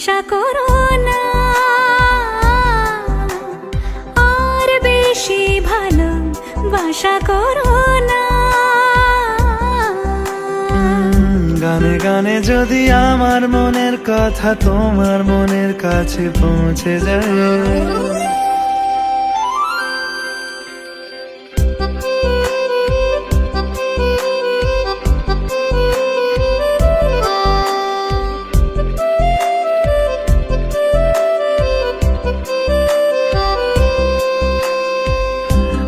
আশা করো না। আর বেশি ভালো বাসা করো না। গানে গানে যদি আমার মনের কথা তোমার মনের কাছে পৌঁছে যায়।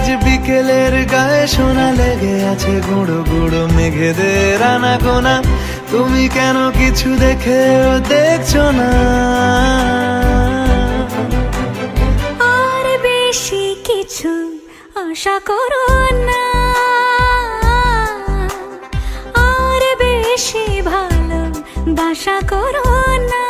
আজ বিকেলের গায়ে সোনা লেগে আছে গুঁড়ো গুঁড়ো মেঘেদের আনা গোনা তুমি কেন কিছু দেখেও দেখছ না? আর বেশি কিছু আশা করো না। আর বেশি ভালো বাসা করো না।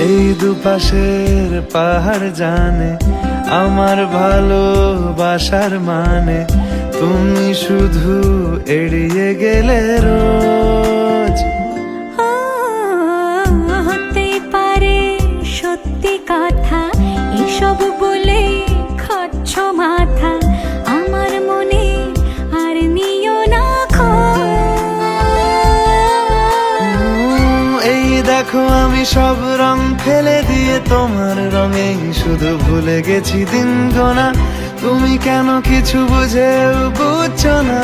এই দুপাশের পাহাড় জানে আমার ভালোবাসার মানে। তুমি শুধু এড়িয়ে গেলে রোজ। ও, হতে পারে সত্যি কথা এসব বলে আমি সব রং ফেলে দিয়ে তোমার রঙেই শুধু ভুলে গেছি দিন গোনা তুমি কেন কিছু বুঝেও বুঝছ না?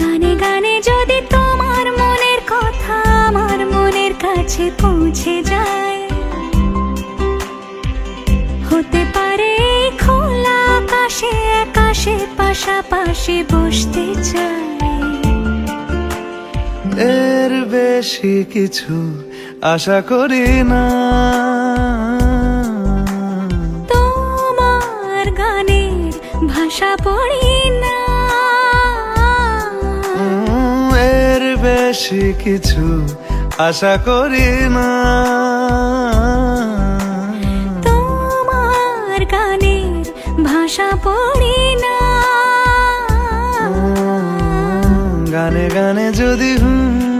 গানে গানে যদি তোমার মনের কথা আমার মনের কাছে পৌঁছে যায় আকাশে পাশাপাশি বসতে চাই এর বেশি কিছু আশা করি না। তোমার গানের ভাষা পড়ি না। এর বেশি কিছু আশা করি না। তোমার গানের ভাষা পড়ি না। গানে যদি হুম